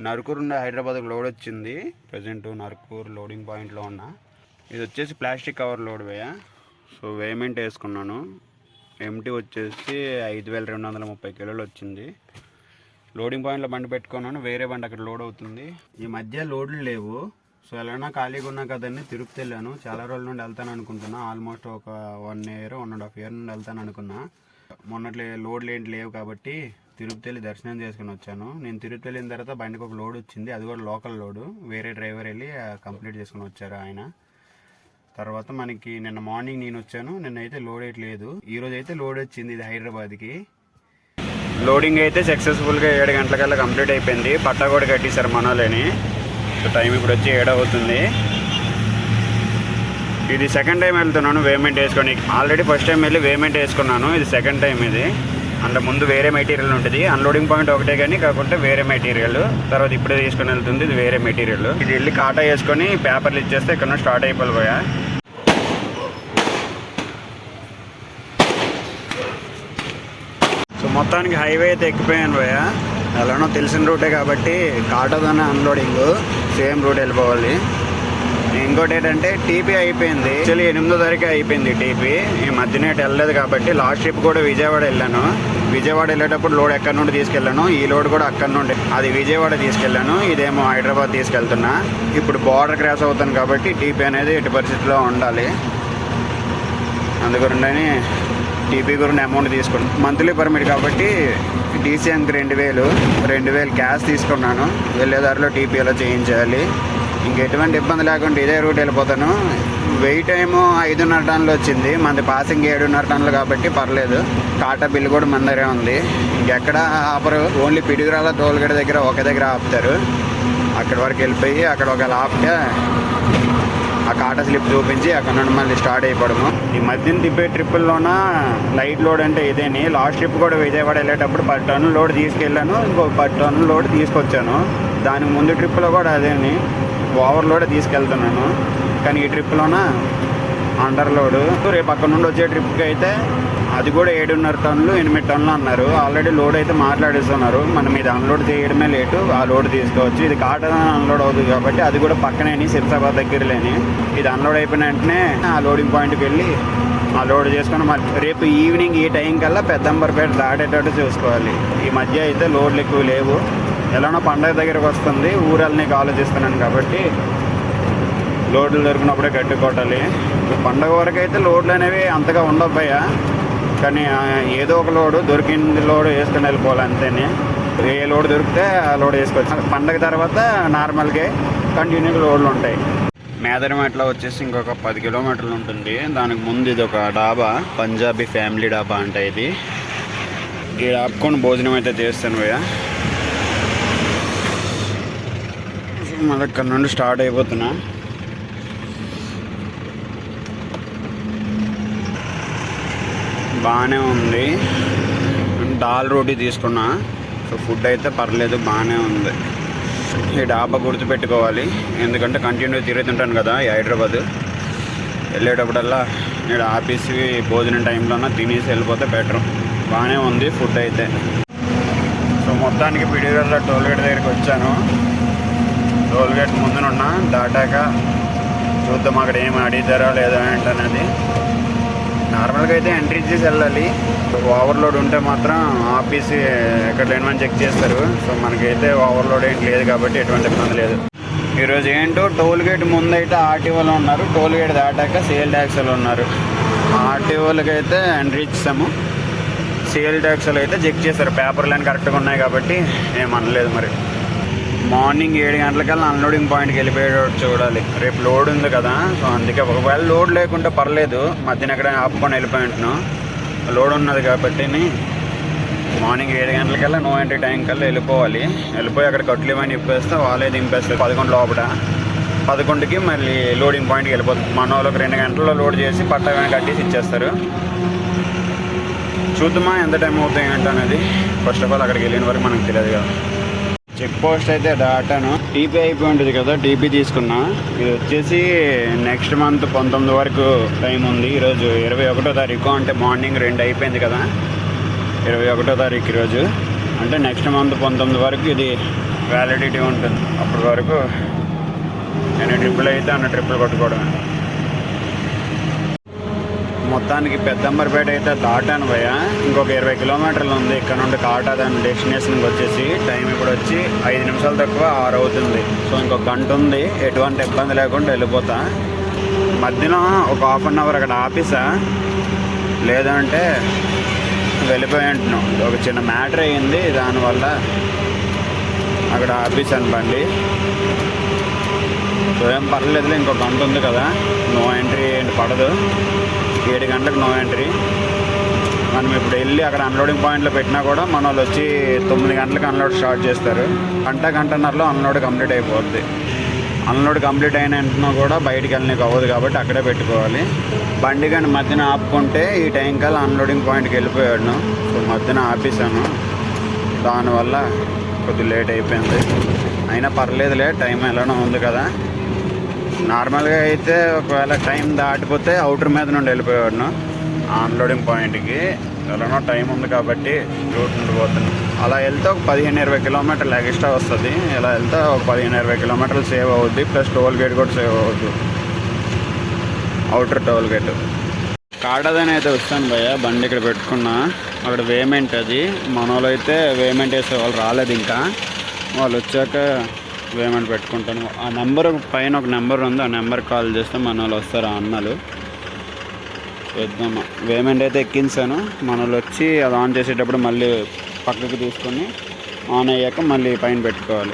నరుకూరు నుండి హైదరాబాద్కి లోడ్ వచ్చింది. ప్రజెంట్ నరుకూరు లోడింగ్ పాయింట్లో ఉన్న. ఇది వచ్చేసి ప్లాస్టిక్ కవర్ లోడ్ వేయ సో వేమెంట్ వేసుకున్నాను. ఎంటీ వచ్చేసి ఐదు వేల రెండు వందల ముప్పై కిలోలు వచ్చింది. లోడింగ్ పాయింట్లో బండి పెట్టుకున్నాను. వేరే బండి అక్కడ లోడ్ అవుతుంది. ఈ మధ్య లోడ్లు లేవు. సో ఎలా ఖాళీగా ఉన్నా కదండి తిరుపతి వెళ్ళాను. చాలా రోజుల నుండి వెళ్తాను అనుకుంటున్నా. ఆల్మోస్ట్ ఒక one year one and half year నుండి వెళ్తాను అనుకున్నా. మొన్నట్లే లోడ్లు ఏంటి లేవు కాబట్టి తిరుపతి వెళ్ళి దర్శనం చేసుకుని వచ్చాను. నేను తిరుపతి వెళ్ళిన తర్వాత బండికి ఒక లోడ్ వచ్చింది. అది కూడా లోకల్ లోడు. వేరే డ్రైవర్ వెళ్ళి కంప్లీట్ చేసుకుని వచ్చారు ఆయన. తర్వాత మనకి నిన్న మార్నింగ్ నేను వచ్చాను. నిన్న అయితే లోడ్ వేయట్లేదు ఈరోజు అయితే లోడ్ వచ్చింది ఇది హైదరాబాద్కి. లోడింగ్ అయితే సక్సెస్ఫుల్గా ఏడు గంటలకల్లా కంప్లీట్ అయిపోయింది. పట్టా కూడా కట్టేశారు మనోలేని సో టైం ఇప్పుడు వచ్చి ఏడవుతుంది అవుతుంది. ఇది సెకండ్ టైం వెళ్తున్నాను వేమెంట్ వేసుకొని. ఆల్రెడీ ఫస్ట్ టైం వెళ్ళి వేమెంట్ వేసుకున్నాను. ఇది సెకండ్ టైం ఇది. అందులో ముందు వేరే మెటీరియల్ ఉంటుంది. అన్లోడింగ్ పాయింట్ ఒకటే కానీ కాకుంటే వేరే మెటీరియల్. తర్వాత ఇప్పుడే తీసుకొని వెళ్తుంది ఇది వేరే మెటీరియల్. ఇది వెళ్ళి కాటా వేసుకొని పేపర్లు ఇచ్చేస్తే ఇక్కడ స్టార్ట్ అయిపోయా సో మొత్తానికి హైవే అయితే ఎక్కిపోయాను పోయా ఎలానో తెలిసిన రూటే కాబట్టి కాటాతోనే అన్లోడింగ్ సేమ్ రూట్ వెళ్ళిపోవాలి. ఇంకోటి ఏంటంటే టీపీ అయిపోయింది. యాక్చువల్లీ ఎనిమిదో తారీఖు అయిపోయింది టీపీ. ఈ మధ్యన వెళ్ళలేదు కాబట్టి లాస్ట్ ట్రిప్ కూడా విజయవాడ వెళ్ళాను. విజయవాడ వెళ్ళేటప్పుడు లోడ్ ఎక్కడి నుండి తీసుకెళ్ళాను? ఈ లోడ్ కూడా అక్కడి నుండి. అది విజయవాడ తీసుకెళ్ళాను. ఇదేమో హైదరాబాద్ తీసుకెళ్తున్నా. ఇప్పుడు బార్డర్ క్రాస్ అవుతాను కాబట్టి టీపీ అనేది ఎటు పరిస్థితిలో ఉండాలి. అందుగురిండని టీపీ గురించి అమౌంట్ తీసుకున్నాను మంత్లీ పర్మిట్ కాబట్టి డీసీఎంకి రెండు వేలు. రెండు వేలు క్యాష్ తీసుకున్నాను. వెళ్ళేదారిలో టీపీ ఎలా చేయించాలి? ఇంక ఎటువంటి ఇబ్బంది లేకుండా ఇదే రూట్ వెళ్ళిపోతాను. వెయిట్ ఏమో ఐదున్నర టన్నులు వచ్చింది. మనది పాసింగ్ ఏడున్నర టన్నులు కాబట్టి పర్లేదు. టాటా బిల్ కూడా మన దగ్గరే ఉంది. ఇంకెక్కడ ఆపరు. ఓన్లీ పిడుగురాల టోల్గేట్ దగ్గర ఒక దగ్గర ఆపుతారు. అక్కడి వరకు వెళ్ళిపోయి అక్కడ ఒకవేళ ఆపితే ఆ కాటా స్లిప్ చూపించి అక్కడ నుండి మళ్ళీ స్టార్ట్ అయిపోవడము. ఈ మధ్యన తిప్పే ట్రిప్పుల్లోన లైట్ లోడ్ అంటే ఇదేని. లాస్ట్ ట్రిప్ కూడా విజయవాడ వెళ్ళేటప్పుడు పది టన్నుల లోడ్ తీసుకెళ్ళాను. ఇంకో పది టన్నుల లోడ్ తీసుకొచ్చాను. దానికి ముందు ట్రిప్లో కూడా అదేని. ఓవర్లోడే తీసుకెళ్తున్నాను. కానీ ఈ ట్రిప్లోన? అండర్లోడు. రేపు అక్కడ నుండి వచ్చే ట్రిప్కి అయితే అది కూడా ఏడున్నర టన్నులు ఎనిమిది టన్నులు అన్నారు. ఆల్రెడీ లోడ్ అయితే మాట్లాడిస్తున్నారు. మనం ఇది అన్లోడ్ చేయడమే లేటు ఆ లోడ్ తీసుకోవచ్చు. ఇది కాటన్ అన్లోడ్ అవుతుంది కాబట్టి అది కూడా పక్కనేని సిరిసాబాద్ దగ్గరలేని. ఇది అన్లోడ్ అయిపోయిన వెంటనే ఆ లోడింగ్ పాయింట్కి వెళ్ళి ఆ లోడ్ చేసుకుని మరి రేపు ఈవినింగ్ ఈ టైం కల్లా పెద్దంబర్పేట దాటేటట్టు చూసుకోవాలి. ఈ మధ్య అయితే లోడ్లు ఎక్కువ లేవు. ఎలానో పండగ దగ్గరకు వస్తుంది. ఊరల్ని ఆలోచిస్తున్నాను కాబట్టి లోడ్లు దొరికినప్పుడే కట్టుకోవాలి పండగ వరకు అయితే లోడ్లు అనేవి అంతగా ఉండబ్బయ్యా కానీ ఏదో ఒక లోడు దొరికింది లోడు వేసుకుని వెళ్ళిపోవాలి అంతేనే. ఏ లోడ్ దొరికితే ఆ లోడ్ వేసుకోవచ్చు. పండగ తర్వాత నార్మల్గా కంటిన్యూగా లోడ్లు ఉంటాయి. మేదరమెట్లో వచ్చేసి ఇంకొక పది కిలోమీటర్లు ఉంటుంది. దానికి ముందు ఇది ఒక డాబా పంజాబీ ఫ్యామిలీ డాబా అంటే ఇది. ఈ ఆపుకొని భోజనం అయితే చేస్తాను భయ్యా. మళ్ళీ ఇక్కడ నుండి స్టార్ట్ అయిపోతున్నా. బాగానే ఉంది. దాల్ రోటీ తీసుకున్నా. సో ఫుడ్ అయితే పర్లేదు బాగానే ఉంది. ఈ డాబా గుర్తుపెట్టుకోవాలి. ఎందుకంటే కంటిన్యూ తిరుగుతుంటాను కదా హైదరాబాద్. వెళ్ళేటప్పుడల్లా నేను ఆఫీస్కి భోజనం టైంలోనా తినేసి వెళ్ళిపోతే బెటర్. బాగానే ఉంది ఫుడ్ అయితే. సో మొత్తానికి పిడిగల్ల టోల్గేట్ దగ్గరికి వచ్చాను. టోల్గేట్ ముందునున్నా దాటాక చూద్దాం అక్కడ ఏమి అడిగితారో లేదో ఏంటనేది నార్మల్గా అయితే ఎంట్రీ చేసి వెళ్ళాలి. ఓవర్లోడ్ ఉంటే మాత్రం ఆఫీస్ ఎక్కడ లేని చెక్ చేస్తారు. సో మనకైతే ఓవర్లోడ్ ఏంటి లేదు కాబట్టి ఎటువంటి ఇబ్బంది లేదు. ఈరోజు ఏంటో టోల్ గేట్ ముందైతే ఆర్టీఓలో ఉన్నారు. టోల్ గేట్ దాటాక సేల్ ట్యాక్సీలు ఉన్నారు. ఆర్టీఓలకి అయితే ఎంట్రీ ఇచ్చాము. సేల్ ట్యాక్సీలు అయితే చెక్ చేస్తారు పేపర్లు అని కరెక్ట్గా ఉన్నాయి కాబట్టి ఏమనలేదు మరి. మార్నింగ్ ఏడు గంటలకల్లా అన్లోడింగ్ పాయింట్కి వెళ్ళిపోయేటట్టు చూడాలి. రేపు లోడ్ ఉంది కదా సో అందుకే ఒకవేళ లోడ్ లేకుంటే పర్లేదు. మధ్యన ఎక్కడ ఆపుకొని వెళ్ళిపోయి ఉంటున్నాం. లోడ్ ఉన్నది కాబట్టి మార్నింగ్ ఏడు గంటలకల్లా నో ఎంట్రీ టైం కల్లా వెళ్ళిపోవాలి. వెళ్ళిపోయి అక్కడ కట్లు ఇవన్నీ ఇప్పేస్తే వాళ్ళే దింపేస్తారు పదకొండు లోపల. పదకొండుకి మళ్ళీ లోడింగ్ పాయింట్కి వెళ్ళిపోతుంది. మన వాళ్ళకి రెండు గంటల్లో లోడ్ చేసి పట్ట కట్టేసి ఇచ్చేస్తారు. చూద్దామా ఎంత టైం అవుతుంది ఏంటనేది? అనేది ఫస్ట్ ఆఫ్ ఆల్ అక్కడికి వెళ్ళిన వరకు మనకు తెలియదు కదా. చెక్ పోస్ట్ అయితే డాటాను టీపీ అయిపోయి ఉంటుంది కదా టీపీ తీసుకున్నా. ఇది వచ్చేసి నెక్స్ట్ మంత్ పంతొమ్మిది వరకు టైం ఉంది. ఈరోజు ఇరవై ఒకటో తారీఖు అంటే మార్నింగ్ రెండు అయిపోయింది కదా. ఇరవై ఒకటో తారీఖు ఈరోజు. అంటే నెక్స్ట్ మంత్ పంతొమ్మిది వరకు ఇది వ్యాలిడిటీ ఉంటుంది. అప్పటి వరకు నేను ట్రిప్పులు అయితే అన్న ట్రిప్పులు కొట్టుకోవడం మొత్తానికి పెద్దంబర్పేట అయితే దాటాను భయ ఇంకొక ఇరవై కిలోమీటర్లు ఉంది. ఇక్కడ నుండి కాటా దాని డెస్టినేషన్కి వచ్చేసి టైం ఇప్పుడు వచ్చి ఐదు నిమిషాలు తక్కువ ఆరు అవుతుంది. సో ఇంకొక గంట ఉంది. ఎటువంటి ఇబ్బంది లేకుండా వెళ్ళిపోతా. మధ్యలో ఒక హాఫ్ అన్ అవర్ అక్కడ ఆఫీసా లేదంటే వెళ్ళిపోయి అంటున్నాం ఒక చిన్న మ్యాటర్ అయ్యింది. దానివల్ల అక్కడ ఆఫీస్ బండి. సో ఏం పర్లేదులే ఇంకో గంట ఉంది కదా. నో ఎంట్రీ ఏంటి పడదు. ఏడు గంటలకు నో ఎంట్రీ. మనం ఇప్పుడు వెళ్ళి అక్కడ అన్లోడింగ్ పాయింట్లో పెట్టినా కూడా మన వాళ్ళు వచ్చి తొమ్మిది గంటలకు అన్లోడ్ స్టార్ట్ చేస్తారు. గంట గంటన్నరలో అన్లోడ్ కంప్లీట్ అయిపోద్ది. అన్లోడ్ కంప్లీట్ అయిన వెంటనే కూడా బయటికి వెళ్ళడానికి అవ్వదు కాబట్టి అక్కడే పెట్టుకోవాలి. బండి కానీ మధ్యన ఆపుకుంటే ఈ టైం కల్లా అన్లోడింగ్ పాయింట్కి వెళ్ళిపోయాడు. సో మధ్యన ఆపేసాను దానివల్ల కొద్దిగా లేట్ అయిపోయింది. అయినా పర్లేదులే టైం ఎలానో ఉంది కదా. నార్మల్గా అయితే ఒకవేళ టైం దాటిపోతే అవుటర్ మీద నుండి వెళ్ళిపోయాడు అన్లోడింగ్ పాయింట్కి. ఎలానో టైం ఉంది కాబట్టి రూట్ నుండి పోతుంది అలా వెళ్తే ఒక పదిహేను ఇరవై కిలోమీటర్లు ఎక్స్ట్రా వస్తుంది. ఇలా వెళ్తే ఒక పదిహేను ఇరవై కిలోమీటర్లు సేవ్ అవుద్ది ప్లస్ టోల్ గేట్ కూడా సేవ్ అవుద్ది. Outer toll gate. కాడదని అయితే వస్తాను భయ్య బండి ఇక్కడ పెట్టుకున్నా. అక్కడ వేమెంట్ అది. మన అయితే వేమెంట్ వేసే వాళ్ళు రాలేదు ఇంకా. వాళ్ళు వచ్చాక వేమెంట్ పెట్టుకుంటాను. ఆ నెంబర్ పైన ఒక నెంబర్ ఉంది. ఆ నెంబర్ కాల్ చేస్తే మన వాళ్ళు వస్తారు ఆ అన్నలు. వేద్దామా వేమెంట్ అయితే ఎక్కించాను. మన వాళ్ళు వచ్చి అది ఆన్ చేసేటప్పుడు మళ్ళీ పక్కకి తీసుకొని ఆన్ అయ్యాక మళ్ళీ పైన పెట్టుకోవాలి.